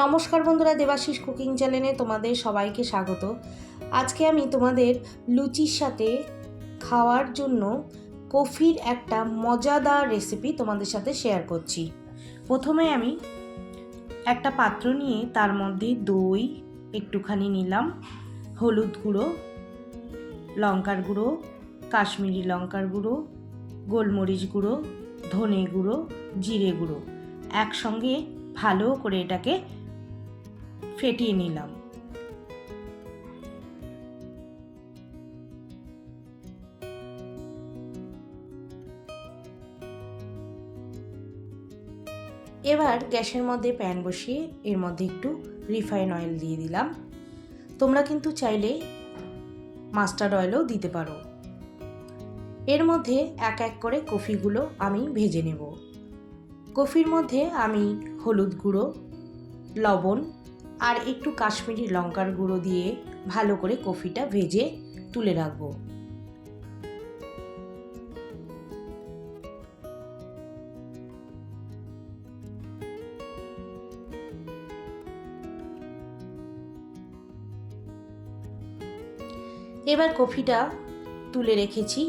নমস্কার বন্ধুরা, দেবাশিস কুকিং চ্যানেলে তোমাদের সবাইকে স্বাগত। আজকে আমি তোমাদের লুচির সাথে খাওয়ার জন্য কফির একটা মজাদার রেসিপি তোমাদের সাথে শেয়ার করছি। প্রথমে আমি একটা পাত্র নিয়ে তার মধ্যে দই, একটুখানি নিলাম, হলুদ গুঁড়ো, লঙ্কার গুঁড়ো, কাশ্মীরি লঙ্কার গুঁড়ো, গোলমরিচ গুঁড়ো, ধনে গুঁড়ো, জিরে গুঁড়ো। একসঙ্গে ভালো করে এটাকে ফেটিয়ে নিলাম। এবার গ্যাসের মধ্যে প্যান বসিয়ে এর মধ্যে একটু রিফাইন অয়েল দিয়ে দিলাম। তোমরা কিন্তু চাইলে মাস্টার্ড অয়েলও দিতে পারো। এর মধ্যে এক এক করে কফিগুলো আমি ভেজে নেব। কফির মধ্যে আমি হলুদ গুঁড়ো, লবণ আর একটু কাশ্মীরি লঙ্কার গুঁড়ো দিয়ে ভালো করে কফিটা ভেজে তুলে রাখব। এবার কফিটা তুলে রেখেছি।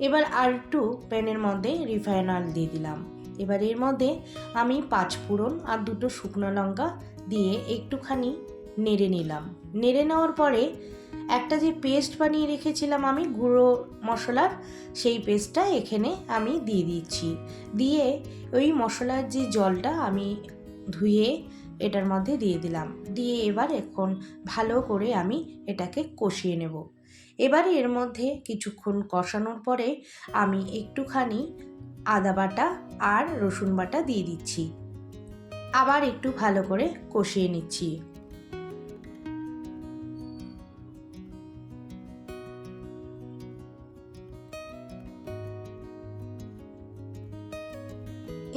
এবার আর একটু প্যানের মধ্যে রিফাইন অয়েল দিয়ে দিলাম। এবার এর মধ্যে আমি পাঁচ ফোড়ন আর দুটো শুকনো লঙ্কা দিয়ে একটুখানি নেড়ে নিলাম। নেড়ে নেওয়ার পরে একটা যে পেস্ট বানিয়ে রেখেছিলাম আমি, গুঁড়ো মশলার, সেই পেস্টটা এখানে আমি দিয়ে দিচ্ছি। দিয়ে ওই মশলার যে জলটা আমি ধুয়ে এটার মধ্যে দিয়ে দিলাম। দিয়ে এবার এখন ভালো করে আমি এটাকে কষিয়ে নেব। এবারে এর মধ্যে কিছুক্ষণ কষানোর পরে আমি একটুখানি আদা বাটা আর রসুন বাটা দিয়ে দিচ্ছি। আবার একটু ভালো করে কষিয়ে নিচ্ছি।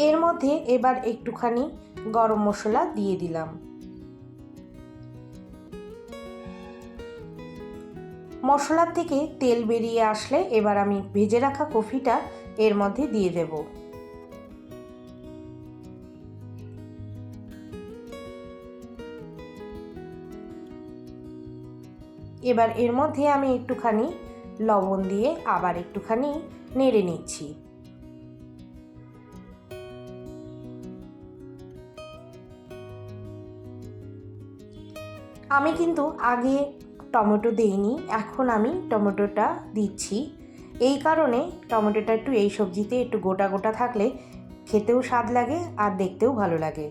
এর মধ্যে এবার একটুখানি গরম মশলা দিয়ে দিলাম। মশলার থেকে তেল বেরিয়ে আসলে এবার আমি ভেজে রাখা কফিটা এর মধ্যে দিয়ে দেব। এবার এর মধ্যে আমি একটুখানি লবণ দিয়ে আবার একটুখানি নেড়ে নিচ্ছি। আমি কিন্তু আগে টমেটো দেইনি, এখন আমি টমেটোটা দিচ্ছি। এই কারণে টমেটোটা একটু এই সবজিতে একটু গোটা গোটা থাকলে খেতেও স্বাদ লাগে আর দেখতেও ভালো লাগে।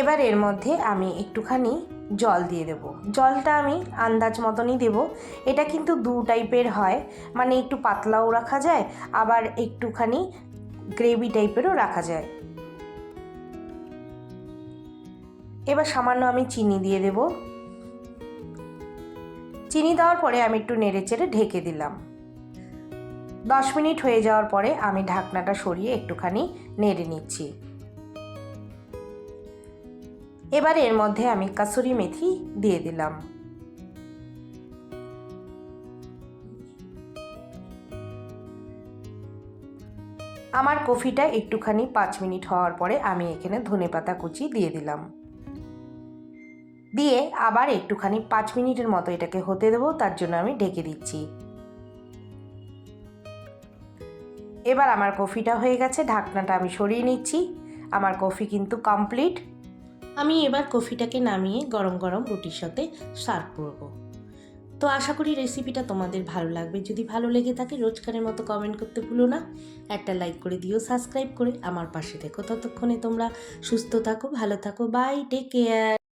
এবার এর মধ্যে আমি একটুখানি জল দিয়ে দেব। জলটা আমি আন্দাজ মতনই দেব। এটা কিন্তু দু টাইপের হয়। মানে একটু পাতলাও রাখা যায়, আবার একটুখানি গ্রেভি টাইপেরও রাখা যায়। এবার সামান্য আমি চিনি দিয়ে দেব। চিনি দেওয়ার পরে আমি একটু নেড়ে চেড়ে ঢেকে দিলাম। দশ মিনিট হয়ে যাওয়ার পরে আমি ঢাকনাটা সরিয়ে একটুখানি নেড়ে নিচ্ছি। এবার এর মধ্যে আমি কাসুরি মেথি দিয়ে দিলাম। আমার কফিটা একটুখানি পাঁচ মিনিট হওয়ার পরে আমি এখানে ধনে পাতা কুচি দিয়ে দিলাম। দিয়ে আবার একটুখানি পাঁচ মিনিটের মতো এটাকে হতে দেবো, তার জন্য আমি ঢেকে দিচ্ছি। এবার আমার কফিটা হয়ে গেছে, ঢাকনাটা আমি সরিয়ে নিচ্ছি। আমার কফি কিন্তু কমপ্লিট। আমি এবার কফিটাকে নামিয়ে গরম গরম রুটির সাথে সার্ভ করব। তো আশা করি রেসিপিটা তোমাদের ভালো লাগবে। যদি ভালো লেগে থাকে রোজকারের মতো কমেন্ট করতে ভুলো না। একটা লাইক করে দিও সাবস্ক্রাইব করে আমার পাশে থেকো। ততক্ষণে তোমরা সুস্থ থাকো, ভালো থাকো। Bye take care